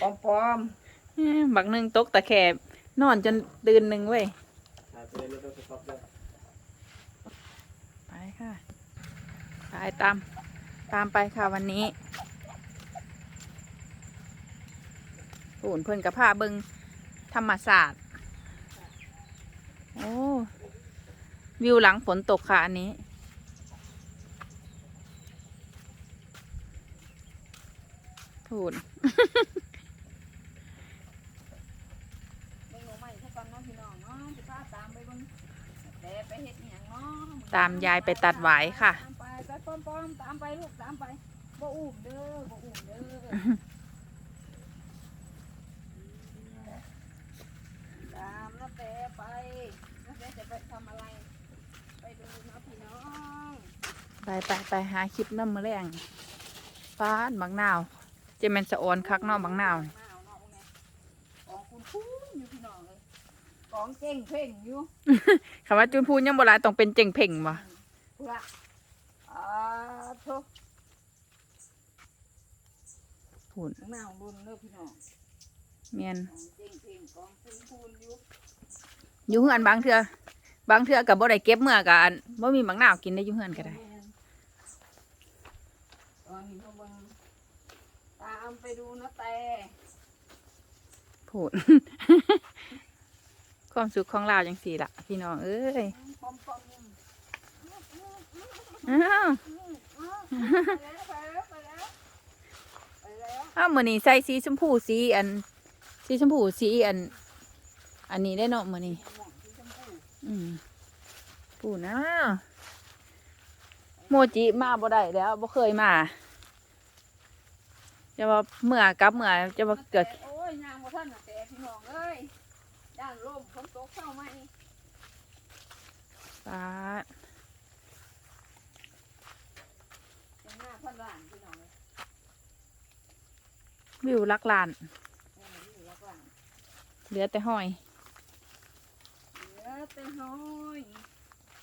ปอมปอมเอ้ยบักหนึ่งตกตะแคบนอนจนตื่นหนึ่งเว้ยถ่ายไปเลยไม่ต้องสต็อปเลยไปค่ะไปตาม ตามไปค่ะวันนี้ปูนเพิ่นกับผ้าเบิงธรรมศาสตร์ โอ้ วิวหลังฝนตกค่ะอันนี้พูด เบิ่งลงมาอีกสักก่อนเนาะพี่น้องเนาะสิพาตามไปเบิ่งแต่ไปเฮ็ดอีหยังเนาะ ตามยายไปตัดหวายค่ะ ตามไปไปปอมปอมตามไปลูกตามไปบ่อุ้มเด้อบ่อุ้มเด้อตามน้าแต่ไปน้าแต่จะไปทำอะไร ไปดูเนาะพี่น้องไปไปไปหาคลิปน้ำมือแรงฟ้าดบักนาวเจะแมนสะออนคักเนอกบักนาวหนาวเนาะพวกนี้ของคุณคุ้มอยู่พี่น้องเลยของเก่งเพ่งอยู่ คำว่าจุนพูนยังโบราณต้องเป็นเจ่งเพ่งบ่เพื่ออ่าทุกพูนหนาวรุนเด้อพี่น้องเมียนของเก่งเพ่งของคุณคูณอยู่อยู่เฮือนบางเทื่อบางเทื่อกับบ่ได้เก็บเมื่อกันบ่มีบักนาวกินได้อยู่เฮือนก็ได้ตอนนี้เขาเบิ่งตามไปดูนะแต่พูด ความสุขของเราจังสี่ละพี่น้องเอ้ยอ้าวไปแล้วไปแล้วไปแล้วไปแล้วอ้าวมื้อนี้ใส่สีชมพูสีอัน สีชมพูสีอัน อันนี้ได้เนาะมือนี้ม่วงสีชมพูอืมปูนะโมจิมาบ่ได้แล้วบ่เคยมาจะว่าเมื่อกับเมื่อจะว่าเกิดโอ้ยยางบ่ทันน่ะแต่พี่น้องเอ้ย ด้านลมฝนตกเข้ามาอีกปาดยังหน้าพันล้านพี่น้องเลยวิวลักลาน เอออยู่แล้วกว่าเหลือแต่ห้อยเหลือแต่ห้อย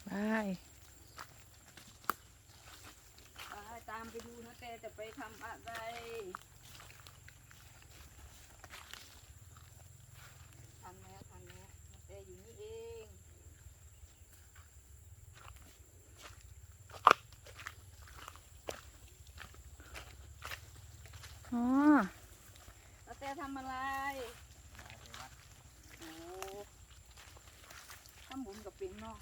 ไปไปตามไปดูนะแต่จะไปทำอะไรทำแล้วทำแล้วนะแต่อยู่นี่เอง อ๋อ นะแต่ทำอะไรโอ้ทำบุญกับเป็นเนาะ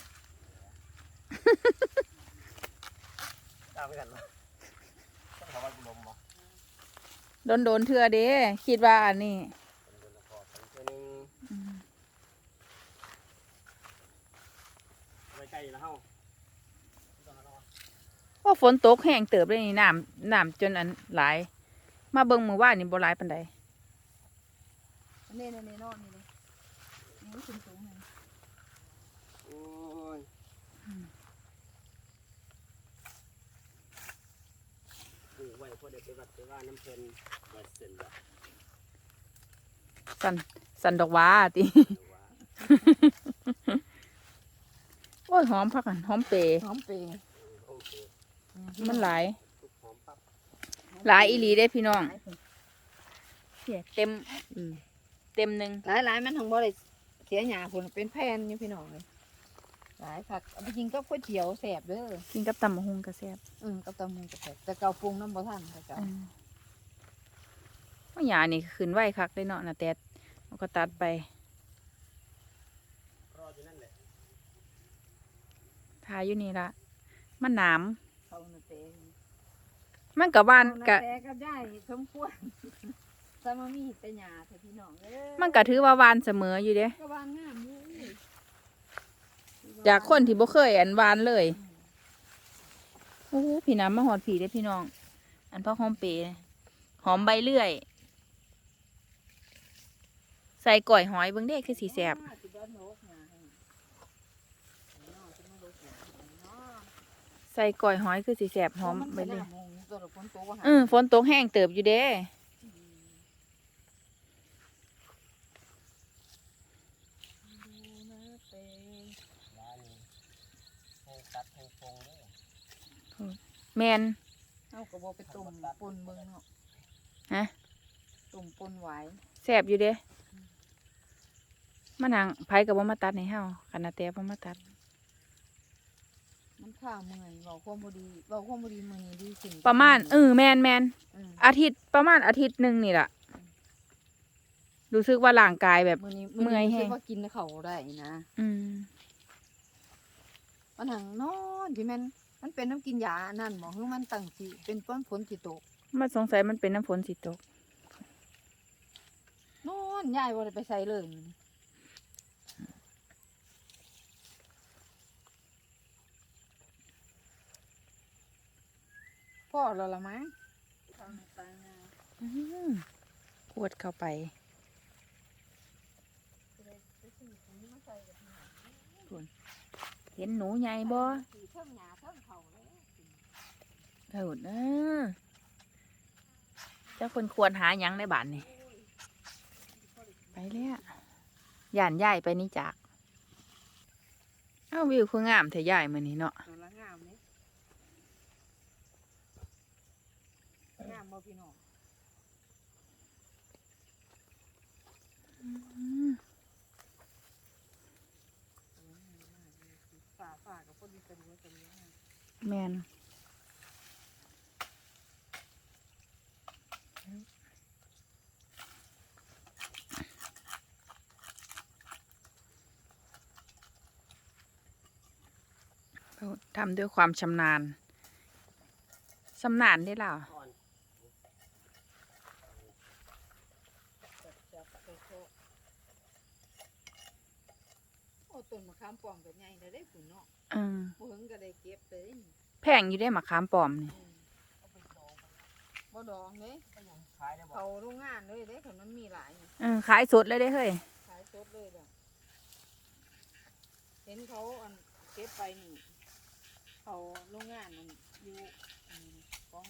ตามไปกันวะต้องขอวันกุลมวะโดนโดนๆเทื่อเด้คิดว่าอันนี้เป็นเดือนละพอสังเกตนึงอืมไว้ใกล้แล้วเฮาว่าฝนตกแห้งเติบเลยนี่น้ำน้ำจนอันหลาย มาเบิ่งมือว่านนี่บ่หลายปานใด นี่นี่นี่นอนนี่เลยนี่สูงสูงๆเลยโอ้ยปลูกไว้พอเด็กไปวัดไปว่าน้ำเพลินไว้เสร็จแล้วสันสันดอกหว้าติหรือว่าโอ้ยหอมพักกันหอมเปรย์หอมเปรย์โอเคมันหลายทุกหอมปั๊บหลายอีหลีได้พี่น้องเหี้ยเต็มอืม เต็มหนึ่งหลายหลายมันทั้งบ่ได้เสียหยาคนเป็นแผ่นอยู่พี่น้องเลยหลายผักเอาไปกินก็ก๋วยเตี๋ยวแซ่บเด้อกินกับตำมะฮุงกระแซบอืมกับตำมึงกับแซ่บแต่เกาปรุงน้ำบ่ทันแต่เกาว่าหยานี่ขึ้นไหวคักได้เนาะนะแต่เอาก็ตัดไปรออยู่นั่นแหละทาอยู่นี่ละมันหนามเขาน่ะเตะมันกับบ้านเขากะน่ะเตะก็ได้สมควร สมามีแต่หยาแต่พี่น้องเอ้ยมันก็ถือว่าวานเสมออยู่เด้ก็วางงามอยู่จากคนที่บ่เคยอันวานเลยโอ้โหพี่น้ำมาหอดผีได้อพี่น้อง อันพ่อหอมเปรย์หอมใบเลื่อย ใส่ก่อยหอยเบิ่งเด้คือสีแสบสิเดินโลกหยาให้เนาะสิมาโลกหยาให้เนาะใส่ก่อยหอยคือสีแสบหอมใบไปเลเลื่อยยตัวละคนโตว่าหาเออฝนตกแห้งเติบอยู่เด้ดูนะเตะ ร้านนี้ให้ตัดให้ฟงเด้อ แมนเอากระบอกไปตุ่มปนเมืองเนาะฮะตุ่มปคนไหวแสบอยู่เด้มานังไผกับว่ามาตัดในเฮาขนาดแต่บ่มาตัด มันข้าวเมื่อยเบาความบดีเบาความบดีมือนี้ดีขึ้นประมาณเออแมนแมนอืมอาทิตย์ประมาณอาทิตย์หนึ่งนี่แหละรู้สึกว่าร่างกายแบบมือนี้เมื่อยแฮงรู้สึกว่ากินเขาได้นะ อืมมันหังนอนที่มัน มันเป็นน้ำกินยาอันนั่นบอกคือมันตั้งสิเป็นป้นผลสิตกมันสงสัยมันเป็นน้ำฝนสิตกนอนยายว่าไปใส่เลยมื้อนี้พ่อเราละมั้งอืมขวดเข้าไป เห็นหนูใหญ่บ่เถิดเออเจ้าคนควรหาหยังในบ้านนี่ไปแล้วย่านย่ายไปนี่จาก เอ้าวิวคืองามเถอะย่ายมือนี้เนาะงามบ่พี่น้อง อืม ฝ่าฝ่ากับพอดีกันว่ากันเนี้ย แมนทำด้วยความชำนาญชำนาญได้ล่ะอ่อน จับจับโคโคโอ้ ต้นมะขามป้อมก็ใหญ่แล้วได้ขุนเนาะอืมบ่เฮิงก็ได้เก็บเลยนี่แพงอยู่ได้มะขามปลอมนี่อืมบ่ดองเด้ขายได้บ่เขาโรงงานเลยเด้คันมันมีหลายนี่เออขายสดเลยได้เฮ้ย ขายสดเลยเด้อเห็นเขาอันเก็บไปนี่เขาโรงงานมันอยู่อืมของ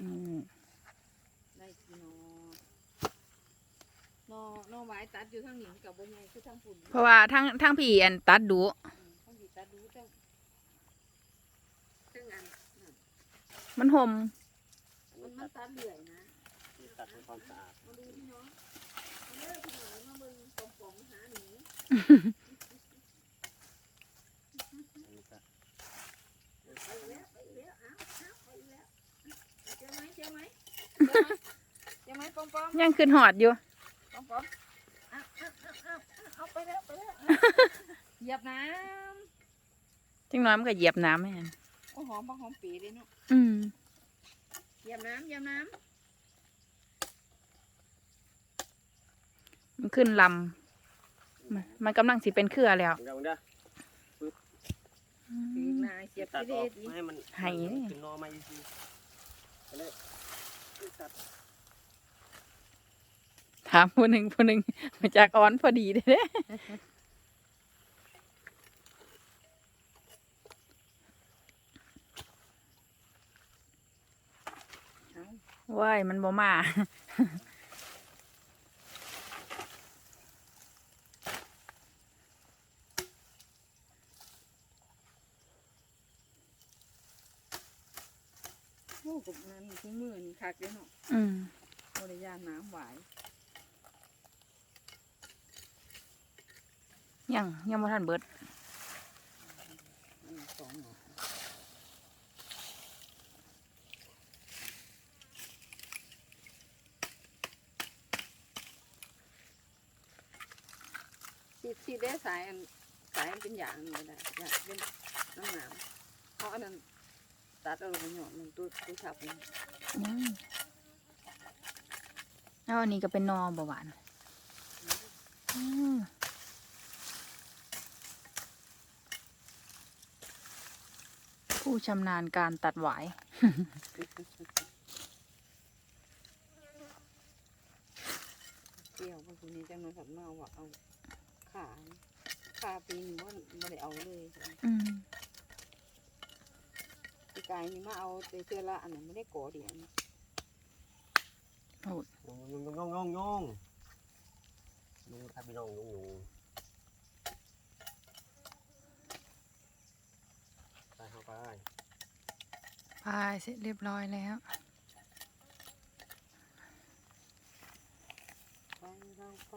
อืม ได้กี่หนอห นอหนอไม้ตัดอยู่ทางนี้มันกับบ่ใหญ่คือทางฝุ่นเพราะว่าทั้งทั้งพี่อันตัดดูอืมทางนี้ตัดดูจังจังอันนั่นมันห่มมันมันตัดเลื่อยนะตัดทำความสะอาดมาดูพี่น้องมาเลิกพี่น้องมาเบิ่งปองปองหาหนูอันนี้ก็ไปอีกแล้วไปอีกแล้วอ้าวอ้าวไปอีกแล้วเจอไหมเจอไหมเจอไหมเจอไหมปองปองยังขึ้นหอดอยู่ เอาเหยียบน้จังน้อยมันก็เหยียบน้ำให้อันำโอ้หอมปะหอมปีเลยเนาะอืมเหยียบน้ำเหยียบน้มันขึ้นลำมันมันกำลังสิเป็นเครือแล้วเดี๋ยวเดี๋ยวำปีกนายเสียบตัดที่อเด็อกดอีกให้มันให้เนี่ยเป็นนอมาอีกทีไปเลยตัดถามผู้หนึ่งผู้หนึ่งมาจากอ้อนพอดีเด้ ว้ายมันบ่มาโอ้กบนั้นคือมือนี่คักเลยเนาะอืมบริยานน้ำหวายยังยังบ่ทันเบิด อันนี้สองหน่อ ชีดชีดได้สายอันสายอันเป็นอย่างนี้นะอย่างเป็นน้ำหนามเพราะอันนั้นตัดเอาลงไปหยอดหนึ่งตัวตัวฉับนี่ยังแล้วอันนี้ก็เป็นนอบ่หวานอืมผู้ชำนาญการตัดหวาย เกี่ยวเพราะทีนี้จังมันผัดมาว่าเอา ขาขาปีนี้ว่าไม่ได้เอาเลยอืมปีกายนี่มาเอาแต่เสื้อละอันนั้นไม่ได้ก่อเดียวนะยงยงยงยงยงยงดูถ้าพี่น้องยงยงไปเข้าไป พายเสร็จเรียบร้อยแล้ว ไปไป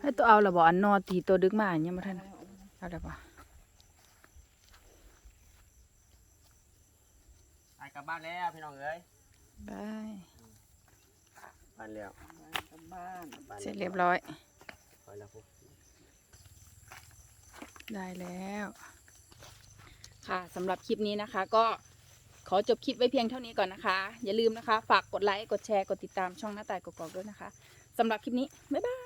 ให้ตัวเอาละบ่อันนอตีตัวดึกมาอันยังบ่ทันเอาละบ่ไปกลับบ้านแล้วพี่น้องเอ้ยบายบ้านแล้วกลับบ้านบ้านเสร็จเรียบร้อยไปแล้วพวกได้แล้ว ค่ะสำหรับคลิปนี้นะคะ ก็ขอจบคลิปไว้เพียงเท่านี้ก่อนนะคะ อย่าลืมนะคะ ฝากกดไลค์ กดแชร์ กดติดตามช่องหน้าต่ายกอกๆด้วยนะคะสำหรับคลิปนี้ บ๊ายบาย